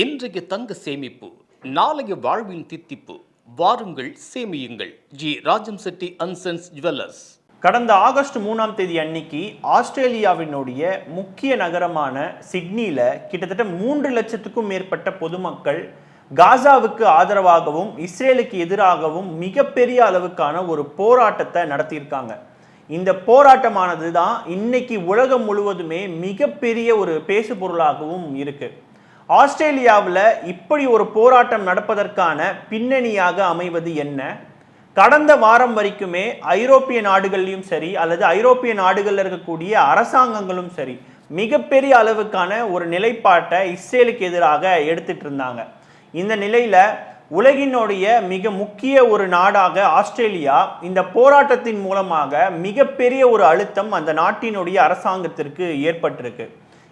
இன்றைய தங்க சேமிப்பு நாளைய வாழ்வின் தித்திப்பு வாருங்கள் சேமியுங்கள். G. Rajam Chetty and sons jewellers கடந்த ஆகஸ்ட் மூணாம் தேதி அன்னைக்கு ஆஸ்திரேலியாவினுடைய முக்கிய நகரமான சிட்னியில கிட்டத்தட்ட மூன்று லட்சத்துக்கும் மேற்பட்ட பொதுமக்கள் காசாவுக்கு ஆதரவாகவும் இஸ்ரேலுக்கு எதிராகவும் மிகப்பெரிய அளவுக்கான ஒரு போராட்டத்தை நடத்தியிருக்காங்க. இந்த போராட்டமானது தான் இன்னைக்கு உலகம் முழுவதுமே மிகப்பெரிய ஒரு பேசு பொருளாகவும் இருக்குது ஆஸ்திரேலியாவில் இப்படி ஒரு போராட்டம் நடப்பதற்கான பின்னணியாக அமைவது என்ன? கடந்த வாரம் வரைக்குமே ஐரோப்பிய நாடுகள்லையும் சரி அல்லது ஐரோப்பிய நாடுகளில் இருக்கக்கூடிய அரசாங்கங்களும் சரி மிகப்பெரிய அளவுக்கான ஒரு நிலைப்பாட்டை இஸ்ரேலுக்கு எதிராக எடுத்துட்டு இருந்தாங்க. இந்த நிலையில உலகினுடைய மிக முக்கிய ஒரு நாடாக ஆஸ்திரேலியா இந்த போராட்டத்தின் மூலமாக மிகப்பெரிய ஒரு அழுத்தம் அந்த நாட்டினுடைய அரசாங்கத்திற்கு ஏற்பட்டிருக்கு.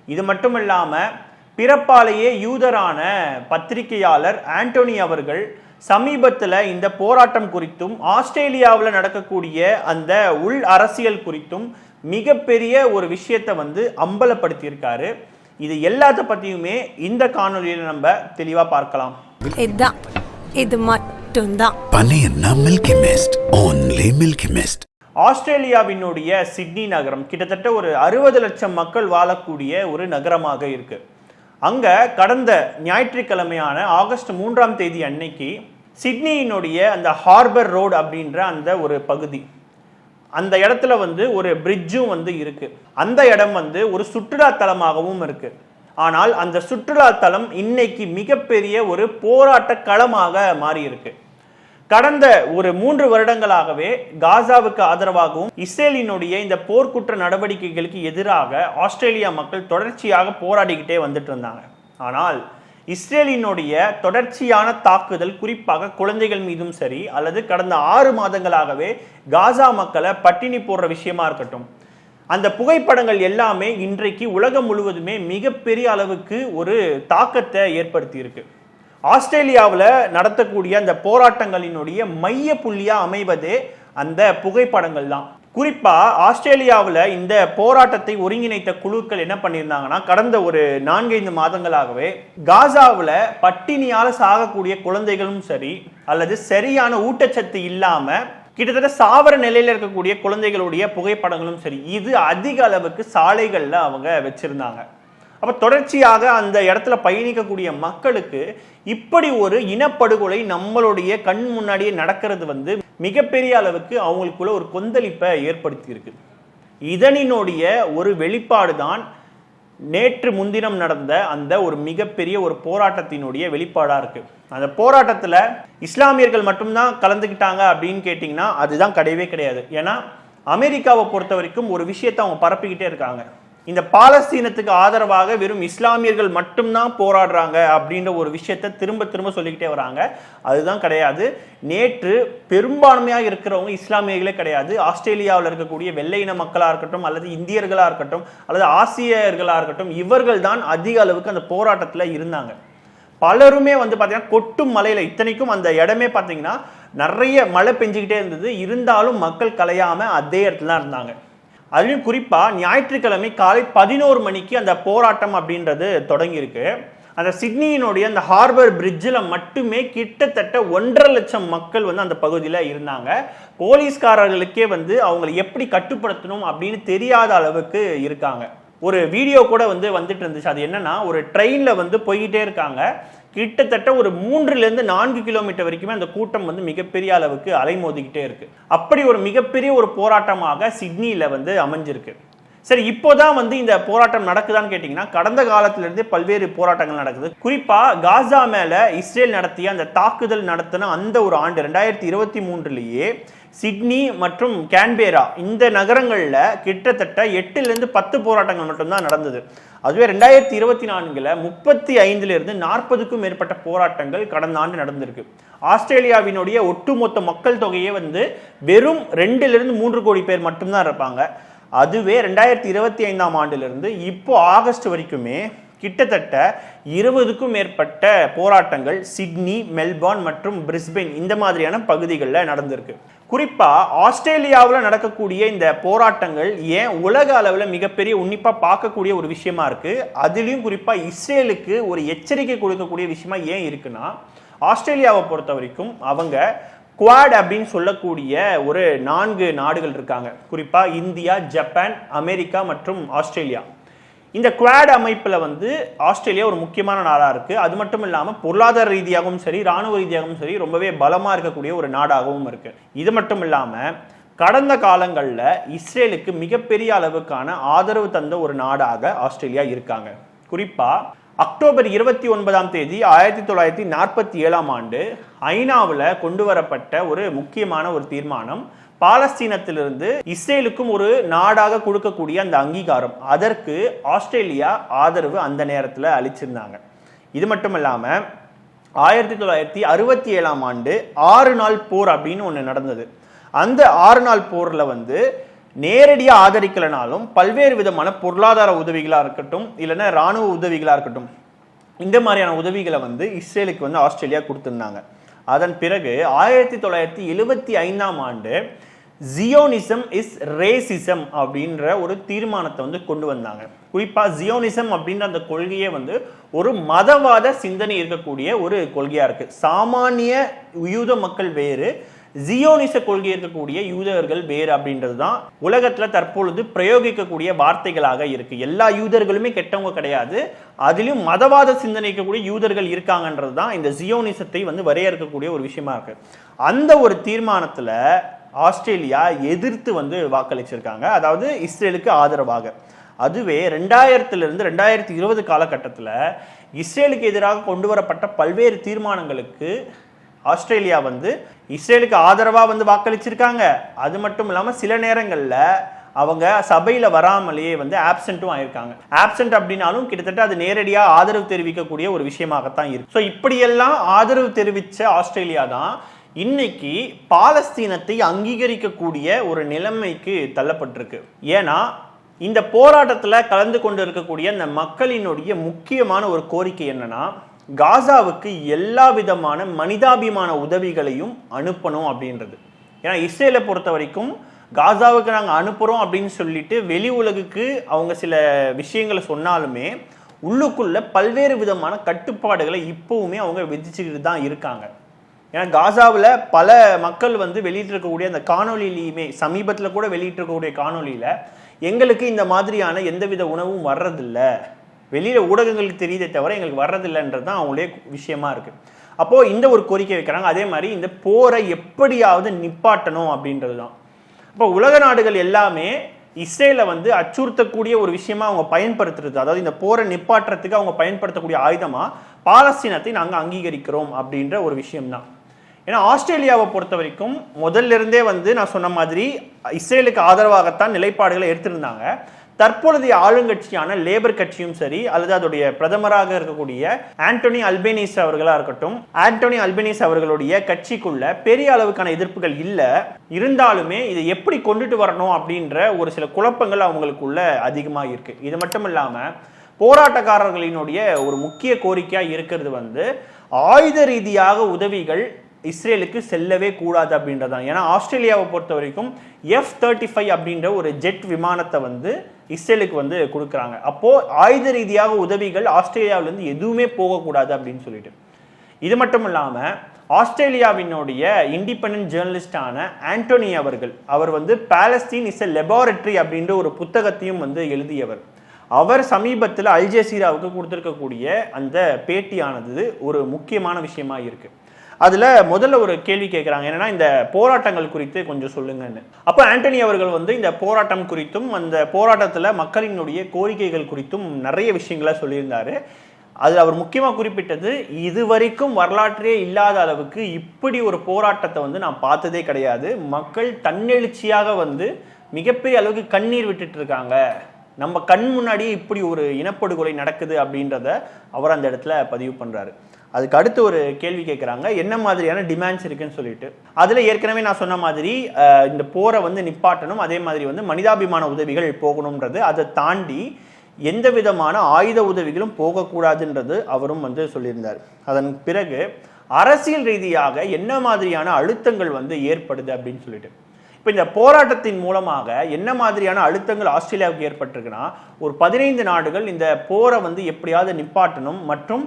இது மட்டும் இல்லாமல் பிறப்பாலேயே யூதரான பத்திரிகையாளர் ஆண்டோனி அவர்கள் சமீபத்தில் இந்த போராட்டம் குறித்தும் ஆஸ்திரேலியாவில் நடக்கக்கூடிய அந்த உள் அரசியல் குறித்தும் மிகப்பெரிய ஒரு விஷயத்தை வந்து அம்பலப்படுத்தியிருக்காரு. இது எல்லாத்த பற்றியுமே இந்த காணொலியில் நம்ம தெளிவாக பார்க்கலாம். இதுதான். இது மட்டும்தான். பனையன்னா Milky Mist only Milky Mist. ஆஸ்திரேலியாவினுடைய Sydney நகரம் கிட்டத்தட்ட ஒரு அறுபது லட்சம் மக்கள் வாழக்கூடிய ஒரு நகரமாக இருக்கு. அங்க கடந்த ஞாயிற்றுக்கிழமையான ஆகஸ்ட் மூன்றாம் தேதி அன்னைக்கு சிட்னியினுடைய அந்த ஹார்பர் ரோடு அப்படின்ற அந்த ஒரு பகுதி. அந்த இடத்துல வந்து ஒரு பிரிட்ஜும் வந்து இருக்கு. அந்த இடம் வந்து ஒரு சுற்றுலா தலமாகவும் இருக்கு. ஆனால் அந்த சுற்றுலா தலம் இன்னைக்கு மிகப்பெரிய ஒரு போராட்ட களமாக மாறியிருக்கு. கடந்த ஒரு மூன்று வருடங்களாகவே காசாவுக்கு ஆதரவாகவும் இஸ்ரேலினுடைய இந்த போர்க்குற்ற நடவடிக்கைகளுக்கு எதிராக ஆஸ்திரேலியா மக்கள் தொடர்ச்சியாக போராடிக்கிட்டே வந்துட்டு இருந்தாங்க. ஆனால் இஸ்ரேலினுடைய தொடர்ச்சியான தாக்குதல் குறிப்பாக குழந்தைகள் மீதும் சரி அல்லது கடந்த ஆறு மாதங்களாகவே காசா மக்களை பட்டினி போடுற விஷயமா இருக்கட்டும். அந்த புகைப்படங்கள் எல்லாமே இன்றைக்கு உலகம் முழுவதுமே மிகப்பெரிய அளவுக்கு ஒரு தாக்கத்தை ஏற்படுத்தி இருக்கு ஆஸ்திரேலியாவில் நடத்தக்கூடிய அந்த போராட்டங்களினுடைய மைய புள்ளியாக அமைவதே அந்த புகைப்படங்கள் தான். குறிப்பாக ஆஸ்திரேலியாவில் இந்த போராட்டத்தை ஒருங்கிணைத்த குழுக்கள் என்ன பண்ணியிருந்தாங்கன்னா கடந்த ஒரு நான்கைந்து மாதங்களாகவே காசாவில் பட்டினியால் சாகக்கூடிய குழந்தைகளும் சரி அல்லது சரியான ஊட்டச்சத்து இல்லாமல் கிட்டத்தட்ட சாவர நிலையில் இருக்கக்கூடிய குழந்தைகளுடைய புகைப்படங்களும் சரி இது அதிக அளவுக்கு சாலைகளில் அவங்க வச்சுருந்தாங்க. அப்போ தொடர்ச்சியாக அந்த இடத்துல பயணிக்கக்கூடிய மக்களுக்கு இப்படி ஒரு இனப்படுகொலை நம்மளுடைய கண் முன்னாடியே நடக்கிறது வந்து மிகப்பெரிய அளவுக்கு அவங்களுக்குள்ள ஒரு கொந்தளிப்பை ஏற்படுத்தியிருக்கு. இதனினுடைய ஒரு வெளிப்பாடு தான் நேற்று முன்தினம் நடந்த அந்த ஒரு மிகப்பெரிய ஒரு போராட்டத்தினுடைய வெளிப்பாடா இருக்கு. அந்த போராட்டத்துல இஸ்லாமியர்கள் மட்டும்தான் கலந்துக்கிட்டாங்க அப்படின்னு கேட்டிங்கன்னா அதுதான் கிடையவே கிடையாது. ஏன்னா அமெரிக்காவை பொறுத்த வரைக்கும் ஒரு விஷயத்தை அவங்க பரப்பிக்கிட்டே இருக்காங்க. இந்த பாலஸ்தீனத்துக்கு ஆதரவாக வெறும் இஸ்லாமியர்கள் மட்டும்தான் போராடுறாங்க அப்படின்ற ஒரு விஷயத்த திரும்ப திரும்ப சொல்லிக்கிட்டே வராங்க. அதுதான் கிடையாது. நேற்று பெரும்பான்மையாக இருக்கிறவங்க இஸ்லாமியர்களே கிடையாது. ஆஸ்திரேலியாவில் இருக்கக்கூடிய வெள்ளை இன மக்களாக இருக்கட்டும் அல்லது இந்தியர்களாக இருக்கட்டும் அல்லது ஆசியர்களாக இருக்கட்டும் இவர்கள் தான் அதிக அளவுக்கு அந்த போராட்டத்தில் இருந்தாங்க. பலருமே வந்து பார்த்தீங்கன்னா கொட்டும் மலையில் இத்தனைக்கும் அந்த இடமே பார்த்தீங்கன்னா நிறைய மழை பெஞ்சிக்கிட்டே இருந்தது. இருந்தாலும் மக்கள் கலையாமல் அதே இடத்துல தான் இருந்தாங்க. அதுலேயும் குறிப்பாக ஞாயிற்றுக்கிழமை காலை பதினோரு மணிக்கு அந்த போராட்டம் அப்படின்றது தொடங்கியிருக்கு. அந்த சிட்னியினுடைய அந்த ஹார்பர் பிரிட்ஜில் மட்டுமே கிட்டத்தட்ட ஒன்றரை லட்சம் மக்கள் வந்து அந்த பகுதியில் இருந்தாங்க. போலீஸ்காரர்களுக்கே வந்து அவங்களை எப்படி கட்டுப்படுத்தணும் அப்படின்னு தெரியாத அளவுக்கு இருக்காங்க. ஒரு வீடியோ கூட வந்து வந்துட்டு இருந்துச்சு. அது என்னன்னா ஒரு ட்ரெயினில் வந்து போய்கிட்டே இருக்காங்க. கிட்டத்தட்ட ஒரு மூன்றுலேருந்து நான்கு கிலோமீட்டர் வரைக்குமே அந்த கூட்டம் வந்து மிகப்பெரிய அளவுக்கு அலைமோதிக்கிட்டே இருக்கு. அப்படி ஒரு மிகப்பெரிய ஒரு போராட்டமாக சிட்னியில் வந்து அமைஞ்சிருக்கு. சரி இப்போதான் வந்து இந்த போராட்டம் நடக்குதான்னு கேட்டிங்கன்னா கடந்த காலத்திலிருந்தே பல்வேறு போராட்டங்கள் நடக்குது. குறிப்பா காசா மேல இஸ்ரேல் நடத்திய அந்த தாக்குதல் நடத்தின அந்த ஒரு ஆண்டு ரெண்டாயிரத்தி இருபத்தி மூன்றுலேயே சிட்னி மற்றும் கேன்பேரா இந்த நகரங்களில் கிட்டத்தட்ட எட்டுலேருந்து பத்து போராட்டங்கள் மட்டும்தான் நடந்தது. அதுவே ரெண்டாயிரத்தி இருபத்தி நான்கில் முப்பத்தி ஐந்துலேருந்து நாற்பதுக்கும் மேற்பட்ட போராட்டங்கள் கடந்த ஆண்டு நடந்திருக்கு. ஆஸ்திரேலியாவினுடைய ஒட்டுமொத்த மக்கள் தொகையே வந்து வெறும் ரெண்டுலேருந்து மூன்று கோடி பேர் மட்டும்தான் இருப்பாங்க. அதுவே ரெண்டாயிரத்தி இருபத்தி ஐந்தாம் ஆண்டிலிருந்து இப்போ ஆகஸ்ட் வரைக்குமே கிட்டத்தட்ட இருபதுக்கும் மேற்பட்ட போராட்டங்கள் சிட்னி மெல்பர்ன் மற்றும் பிரிஸ்பெயின் இந்த மாதிரியான பகுதிகளில் நடந்திருக்கு. குறிப்பாக ஆஸ்திரேலியாவில் நடக்கக்கூடிய இந்த போராட்டங்கள் ஏன் உலக அளவில் மிகப்பெரிய உன்னிப்பாக பார்க்கக்கூடிய ஒரு விஷயமா இருக்கு? அதுலேயும் குறிப்பாக இஸ்ரேலுக்கு ஒரு எச்சரிக்கை கொடுக்கக்கூடிய விஷயமா ஏன் இருக்குன்னா ஆஸ்திரேலியாவை பொறுத்த வரைக்கும் அவங்க குவாட் அப்படின்னு சொல்லக்கூடிய ஒரு நான்கு நாடுகள் இருக்காங்க. குறிப்பாக இந்தியா ஜப்பான் அமெரிக்கா மற்றும் ஆஸ்திரேலியா. இந்த குவாட் அமைப்பில் வந்து ஆஸ்திரேலியா ஒரு முக்கியமான நாடாக இருக்குது அது மட்டும் இல்லாமல் பொருளாதார ரீதியாகவும் சரி ராணுவ ரீதியாகவும் சரி ரொம்பவே பலமாக இருக்கக்கூடிய ஒரு நாடாகவும் இருக்குது இது மட்டும் இல்லாமல் கடந்த காலங்களில் இஸ்ரேலுக்கு மிகப்பெரிய அளவுக்கான ஆதரவு தந்த ஒரு நாடாக ஆஸ்திரேலியா இருக்காங்க. குறிப்பாக அக்டோபர் இருபத்தி ஒன்பதாம் தேதி ஆயிரத்தி தொள்ளாயிரத்தி நாற்பத்தி ஏழாம் ஆண்டு ஐநாவில் கொண்டு வரப்பட்ட ஒரு முக்கியமான ஒரு தீர்மானம் பாலஸ்தீனத்திலிருந்து இஸ்ரேலுக்கும் ஒரு நாடாக கொடுக்கக்கூடிய அந்த அங்கீகாரம் அதற்கு ஆஸ்திரேலியா ஆதரவு அந்த நேரத்தில் அளிச்சிருந்தாங்க. இது மட்டும் இல்லாமல் ஆயிரத்தி தொள்ளாயிரத்தி அறுபத்தி ஏழாம் ஆண்டு ஆறு நாள் போர் அப்படின்னு ஒன்று நடந்தது. அந்த ஆறு நாள் போரில் வந்து நேரடியாக ஆதரிக்கலனாலும் பல்வேறு விதமான பொருளாதார உதவிகளாக இருக்கட்டும் இல்லைன்னா இராணுவ உதவிகளாக இருக்கட்டும் இந்த மாதிரியான உதவிகளை வந்து இஸ்ரேலுக்கு வந்து ஆஸ்திரேலியா கொடுத்துருந்தாங்க. அதன் பிறகு ஆயிரத்தி தொள்ளாயிரத்தி எழுபத்தி ஐந்தாம் ஆண்டு ஜியோனிசம் இஸ் ரேசிசம் அப்படின்ற ஒரு தீர்மானத்தை வந்து கொண்டு வந்தாங்க. குறிப்பா ஜியோனிசம் அப்படின்ற அந்த கொள்கையே வந்து ஒரு மதவாத சிந்தனை இருக்கக்கூடிய ஒரு கொள்கையா இருக்கு. சாமானிய யூத மக்கள் வேறு ஜியோனிச கொள்கை இருக்கக்கூடிய யூதர்கள் வேறு அப்படின்றது தான் உலகத்துல தற்பொழுது பிரயோகிக்கக்கூடிய வார்த்தைகளாக இருக்கு. எல்லா யூதர்களுமே கெட்டவங்க கிடையாது. அதிலும் மதவாத சிந்தனை இருக்கக்கூடிய யூதர்கள் இருக்காங்கன்றது தான் இந்த ஜியோனிசத்தை வந்து வரையறுக்கக்கூடிய ஒரு விஷயமா இருக்கு. அந்த ஒரு தீர்மானத்துல ஆஸ்திரேலியா எதிர்த்து வந்து வாக்களிச்சிருக்காங்க. அதாவது இஸ்ரேலுக்கு ஆதரவாக. அதுவே ரெண்டாயிரத்திலிருந்து ரெண்டாயிரத்தி இருபது காலகட்டத்தில் இஸ்ரேலுக்கு எதிராக கொண்டு வரப்பட்ட பல்வேறு தீர்மானங்களுக்கு ஆஸ்திரேலியா வந்து இஸ்ரேலுக்கு ஆதரவாக வந்து வாக்களிச்சிருக்காங்க. அது மட்டும் இல்லாமல் சில நேரங்களில் அவங்க சபையில் வராமலேயே வந்து ஆப்சென்ட்டும் ஆயிருக்காங்க. ஆப்சென்ட் அப்படின்னாலும் கிட்டத்தட்ட அது நேரடியாக ஆதரவு தெரிவிக்கக்கூடிய ஒரு விஷயமாகத்தான் இருக்கு. ஸோ இப்படியெல்லாம் ஆதரவு தெரிவித்த ஆஸ்திரேலியா தான் இன்னைக்கு பாலஸ்தீனத்தை அங்கீகரிக்கக்கூடிய ஒரு நிலைமைக்கு தள்ளப்பட்டிருக்கு. ஏன்னா இந்த போராட்டத்தில் கலந்து கொண்டு இருக்கக்கூடிய அந்த மக்களினுடைய முக்கியமான ஒரு கோரிக்கை என்னன்னா காசாவுக்கு எல்லா விதமான மனிதாபிமான உதவிகளையும் அனுப்பணும் அப்படின்றது. ஏன்னா இஸ்ரேலை பொறுத்த வரைக்கும் காசாவுக்கு நாங்கள் அனுப்புகிறோம் அப்படின்னு சொல்லிட்டு வெளி உலகுக்கு அவங்க சில விஷயங்களை சொன்னாலுமே உள்ளுக்குள்ள பல்வேறு விதமான கட்டுப்பாடுகளை இப்போவுமே அவங்க விதிச்சுக்கிட்டு தான் இருக்காங்க. ஏன்னா காசாவில் பல மக்கள் வந்து வெளியிட்டிருக்கக்கூடிய அந்த காணொலியிலையுமே சமீபத்தில் கூட வெளியிட்டிருக்கக்கூடிய காணொலியில் எங்களுக்கு இந்த மாதிரியான எந்தவித உணவும் வர்றதில்ல. வெளியில் ஊடகங்களுக்கு தெரியுதே தவிர எங்களுக்கு வர்றதில்லைன்றது தான் அவங்களே விஷயமா இருக்கு. அப்போது இந்த ஒரு கோரிக்கை வைக்கிறாங்க. அதே மாதிரி இந்த போரை எப்படியாவது நிப்பாட்டணும் அப்படின்றது தான். இப்போ உலக நாடுகள் எல்லாமே இஸ்ரேலை வந்து அச்சுறுத்தக்கூடிய ஒரு விஷயமா அவங்க பயன்படுத்துறது. அதாவது இந்த போரை நிப்பாட்டுறதுக்கு அவங்க பயன்படுத்தக்கூடிய ஆயுதமாக பாலஸ்தீனத்தை நாங்கள் அங்கீகரிக்கிறோம் அப்படின்ற ஒரு விஷயம்தான். ஏன்னா ஆஸ்திரேலியாவை பொறுத்த வரைக்கும் முதல்ல இருந்தே வந்து நான் சொன்ன மாதிரி இஸ்ரேலுக்கு ஆதரவாகத்தான் நிலைப்பாடுகளை எடுத்திருந்தாங்க. தற்பொழுதைய ஆளுங்கட்சியான லேபர் கட்சியும் சரி அல்லது அதோடைய பிரதமராக இருக்கக்கூடிய ஆண்டோனி அல்பேனிஸ் அவர்களா இருக்கட்டும் ஆண்டோனி அல்பேனிஸ் அவர்களுடைய கட்சிக்குள்ள பெரிய அளவுக்கான எதிர்ப்புகள் இல்லை. இருந்தாலுமே இதை எப்படி கொண்டுட்டு வரணும் அப்படின்ற ஒரு சில குழப்பங்கள் அவங்களுக்குள்ள அதிகமாக இருக்கு. இது மட்டும் இல்லாம போராட்டக்காரர்களினுடைய ஒரு முக்கிய கோரிக்கையா இருக்கிறது வந்து ஆயுத ரீதியாக உதவிகள் இஸ்ரேலுக்கு செல்லவே கூடாது அப்படின்றது தான் ஏன்னா ஆஸ்திரேலியாவை பொறுத்த வரைக்கும் எஃப் தேர்ட்டி ஃபைவ் அப்படின்ற ஒரு ஜெட் விமானத்தை வந்து இஸ்ரேலுக்கு வந்து கொடுக்குறாங்க. அப்போது ஆயுத ரீதியாக உதவிகள் ஆஸ்திரேலியாவிலேருந்து எதுவுமே போகக்கூடாது அப்படின்னு சொல்லிட்டு. இது மட்டும் இல்லாமல் ஆஸ்திரேலியாவினுடைய இண்டிபெண்ட் ஜேர்னலிஸ்டான ஆண்டோனி அவர்கள் அவர் வந்து பாலஸ்தீன் இஸ் எ லெபார்டரி அப்படின்ற ஒரு புத்தகத்தையும் வந்து எழுதியவர். அவர் சமீபத்தில் அல்ஜசீராவுக்கு கொடுத்துருக்கக்கூடிய அந்த பேட்டியானது ஒரு முக்கியமான விஷயமா இருக்குது அதில் முதல்ல ஒரு கேள்வி கேட்குறாங்க என்னென்னா இந்த போராட்டங்கள் குறித்து கொஞ்சம் சொல்லுங்கன்னு. அப்போ ஆண்டனி அவர்கள் வந்து இந்த போராட்டம் குறித்தும் அந்த போராட்டத்தில் மக்களினுடைய கோரிக்கைகள் குறித்தும் நிறைய விஷயங்களை சொல்லியிருந்தார். அதில் அவர் முக்கியமாக குறிப்பிட்டது இதுவரைக்கும் வரலாற்றே இல்லாத அளவுக்கு இப்படி ஒரு போராட்டத்தை வந்து நான் பார்த்ததே கிடையாது. மக்கள் தன்னெழுச்சியாக வந்து மிகப்பெரிய அளவுக்கு கண்ணீர் விட்டுட்டு இருக்காங்க. நம்ம கண் முன்னாடியே இப்படி ஒரு இனப்படுகொலை நடக்குது அப்படின்றத அவர் அந்த இடத்துல பதிவு பண்ணுறாரு அதுக்கு அடுத்து ஒரு கேள்வி கேட்குறாங்க என்ன மாதிரியான டிமாண்ட்ஸ் இருக்குன்னு சொல்லிட்டு. அதில் ஏற்கனவே நான் சொன்ன மாதிரி இந்த போரை வந்து நிப்பாட்டணும். அதே மாதிரி வந்து மனிதாபிமான உதவிகள் போகணுன்றது அதை தாண்டி எந்த விதமான ஆயுத உதவிகளும் போகக்கூடாதுன்றது அவரும் வந்து சொல்லியிருந்தார். அதன் பிறகு அரசியல் ரீதியாக என்ன மாதிரியான அழுத்தங்கள் வந்து ஏற்படுது அப்படின்னு சொல்லிட்டு. இப்போ இந்த போராட்டத்தின் மூலமாக என்ன மாதிரியான அழுத்தங்கள் ஆஸ்திரேலியாவுக்கு ஏற்பட்டிருக்குன்னா ஒரு பதினைந்து நாடுகள் இந்த போரை வந்து எப்படியாவது நிப்பாட்டணும் மற்றும்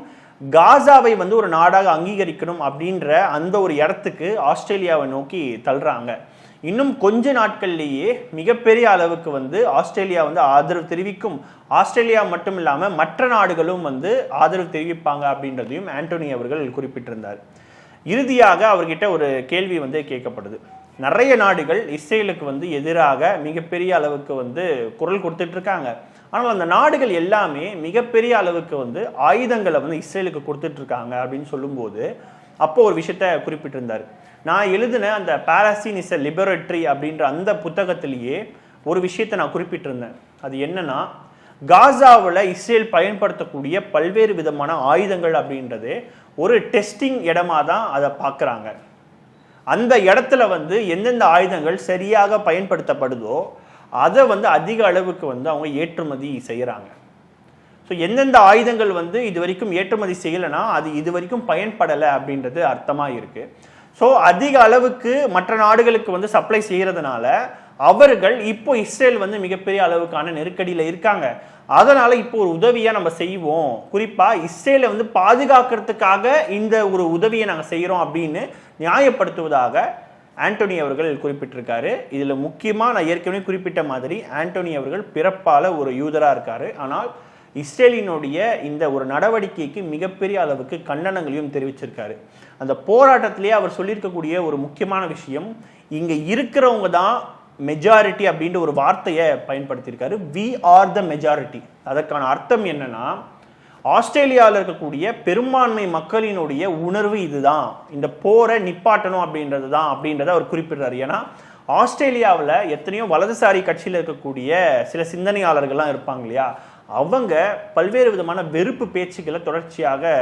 காசாவை வந்து ஒரு நாடாக அங்கீகரிக்கணும் அப்படின்ற அந்த ஒரு இடத்துக்கு ஆஸ்திரேலியாவை நோக்கி தள்ளுறாங்க. இன்னும் கொஞ்ச நாட்கள்லேயே மிகப்பெரிய அளவுக்கு வந்து ஆஸ்திரேலியா வந்து ஆதரவு தெரிவிக்கும். ஆஸ்திரேலியா மட்டும் இல்லாமல் மற்ற நாடுகளும் வந்து ஆதரவு தெரிவிப்பாங்க அப்படின்றதையும் ஆண்டோனி அவர்கள் குறிப்பிட்டிருந்தார். இறுதியாக அவர்கிட்ட ஒரு கேள்வி வந்து கேட்கப்படுது. நிறைய நாடுகள் இஸ்ரேலுக்கு வந்து எதிராக மிகப்பெரிய அளவுக்கு வந்து குரல் கொடுத்துட்ருக்காங்க இருக்காங்க. ஆனால் அந்த நாடுகள் எல்லாமே மிகப்பெரிய அளவுக்கு வந்து ஆயுதங்களை வந்து இஸ்ரேலுக்கு கொடுத்துட்டு இருக்காங்க அப்படின்னு சொல்லும்போது அப்போ ஒரு விஷயத்த குறிப்பிட்டிருந்தார். நான் எழுதின அந்த பாலஸ்தீன் இஸ் அ அப்படின்ற அந்த புத்தகத்திலேயே ஒரு விஷயத்தை நான் குறிப்பிட்டிருந்தேன். அது என்னன்னா காசாவில் இஸ்ரேல் பயன்படுத்தக்கூடிய பல்வேறு விதமான ஆயுதங்கள் அப்படின்றது ஒரு டெஸ்டிங் இடமா தான் அதை பார்க்குறாங்க. அந்த இடத்துல வந்து எந்தெந்த ஆயுதங்கள் சரியாக பயன்படுத்தப்படுதோ அதை வந்து அதிக அளவுக்கு வந்து அவங்க ஏற்றுமதி செய்கிறாங்க ஸோ எந்தெந்த ஆயுதங்கள் வந்து இது வரைக்கும் ஏற்றுமதி செய்யலைன்னா அது இது வரைக்கும் பயன்படலை அப்படின்றது அர்த்தமாக இருக்குது ஸோ அதிக அளவுக்கு மற்ற நாடுகளுக்கு வந்து சப்ளை செய்கிறதுனால அவர்கள் இப்போ இஸ்ரேல் வந்து மிகப்பெரிய அளவுக்கான நெருக்கடியில் இருக்காங்க. அதனால் இப்போ ஒரு உதவியை நம்ம செய்வோம். குறிப்பாக இஸ்ரேலை வந்து பாதுகாக்கிறதுக்காக இந்த ஒரு உதவியை நாங்கள் செய்கிறோம் அப்படின்னு நியாயப்படுத்துவதாக ஆண்டோனி அவர்கள் குறிப்பிட்டிருக்காரு. இதில் முக்கியமாக நான் ஏற்கனவே குறிப்பிட்ட மாதிரி ஆண்டோனி அவர்கள் பிறப்பால் ஒரு யூதராக இருக்காரு. ஆனால் இஸ்ரேலினுடைய இந்த ஒரு நடவடிக்கைக்கு மிகப்பெரிய அளவுக்கு கண்டனங்களையும் தெரிவிச்சிருக்காரு. அந்த போராட்டத்திலேயே அவர் சொல்லியிருக்கக்கூடிய ஒரு முக்கியமான விஷயம் இங்கே இருக்கிறவங்க தான் மெஜாரிட்டி அப்படின்ற ஒரு வார்த்தையை பயன்படுத்தியிருக்காரு. வி ஆர் த மெஜாரிட்டி அதற்கான அர்த்தம் என்னன்னா ஆஸ்திரேலியாவில் இருக்கக்கூடிய பெரும்பான்மை மக்களினுடைய உணர்வு இதுதான். இந்த போரை நிப்பாட்டணும் அப்படின்றது தான் அப்படின்றத அவர் குறிப்பிடுறாரு. ஏன்னா ஆஸ்திரேலியாவில் எத்தனையோ வலதுசாரி கட்சியில் இருக்கக்கூடிய சில சிந்தனையாளர்கள்லாம் இருப்பாங்க இல்லையா? அவங்க பல்வேறு விதமான வெறுப்பு பேச்சுக்களை தொடர்ச்சியாக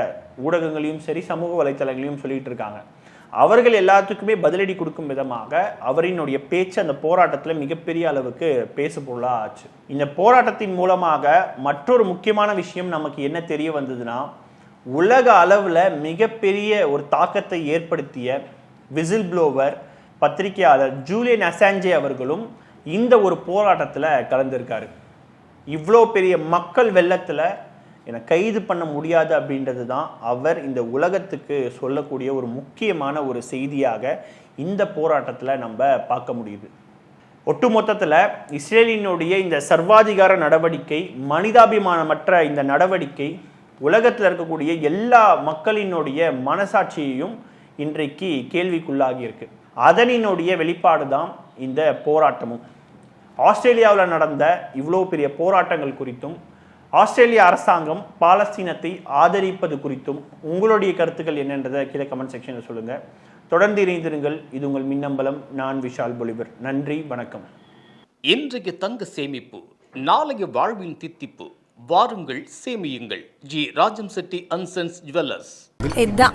ஊடகங்களையும் சரி சமூக வலைத்தளங்களையும் சொல்லிட்டு இருக்காங்க. அவர்கள் எல்லாத்துக்குமே பதிலடி கொடுக்கும் விதமாக அவரினுடைய பேச்சு அந்த போராட்டத்தில் மிகப்பெரிய அளவுக்கு பேசுபொருளாக ஆச்சு. இந்த போராட்டத்தின் மூலமாக மற்றொரு முக்கியமான விஷயம் நமக்கு என்ன தெரிய வந்ததுன்னா உலக அளவில் மிகப்பெரிய ஒரு தாக்கத்தை ஏற்படுத்திய விசில் ப்ளோவர் பத்திரிகையாளர் ஜூலியன் அசாஞ்சே அவர்களும் இந்த ஒரு போராட்டத்தில் கலந்திருக்காரு. இவ்வளோ பெரிய மக்கள் வெள்ளத்தில் என்னை கைது பண்ண முடியாது அப்படின்றது தான் அவர் இந்த உலகத்துக்கு சொல்லக்கூடிய ஒரு முக்கியமான ஒரு செய்தியாக இந்த போராட்டத்தில் நம்ம பார்க்க முடியுது. ஒட்டுமொத்தத்தில் இஸ்ரேலினுடைய இந்த சர்வாதிகார நடவடிக்கை மனிதாபிமானமற்ற இந்த நடவடிக்கை உலகத்தில் இருக்கக்கூடிய எல்லா மக்களினுடைய மனசாட்சியையும் இன்றைக்கு கேள்விக்குள்ளாகி இருக்கு. அதனினுடைய வெளிப்பாடு தான் இந்த போராட்டமும். ஆஸ்திரேலியாவில் நடந்த இவ்வளோ பெரிய போராட்டங்கள் குறித்தும் ஆஸ்திரேலிய அரசாங்கம் பாலஸ்தீனத்தை ஆதரிப்பது குறித்தும் உங்களுடைய கருத்துக்கள் என்னன்றதை கீழே கமெண்ட் செக்ஷனில் சொல்லுங்கள் தொடர்ந்து இணைந்திருங்கள். இது உங்கள் மின்னம்பலம். நான் விஷால் பொலிவர். நன்றி. வணக்கம். இன்றைய தங்க சேமிப்பு நாளைய வாழ்வின் தித்திப்பு. வாருங்கள் சேமியுங்கள். G. Rajam Chetty and sons jewellers இதான்.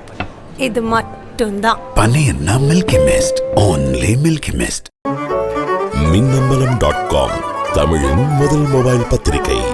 இது மட்டும்தான். Paneerna Milky Mist. Only Milky Mist. Minnambalam dot com தமிழின் முதல் மொபைல் பத்திரிகை.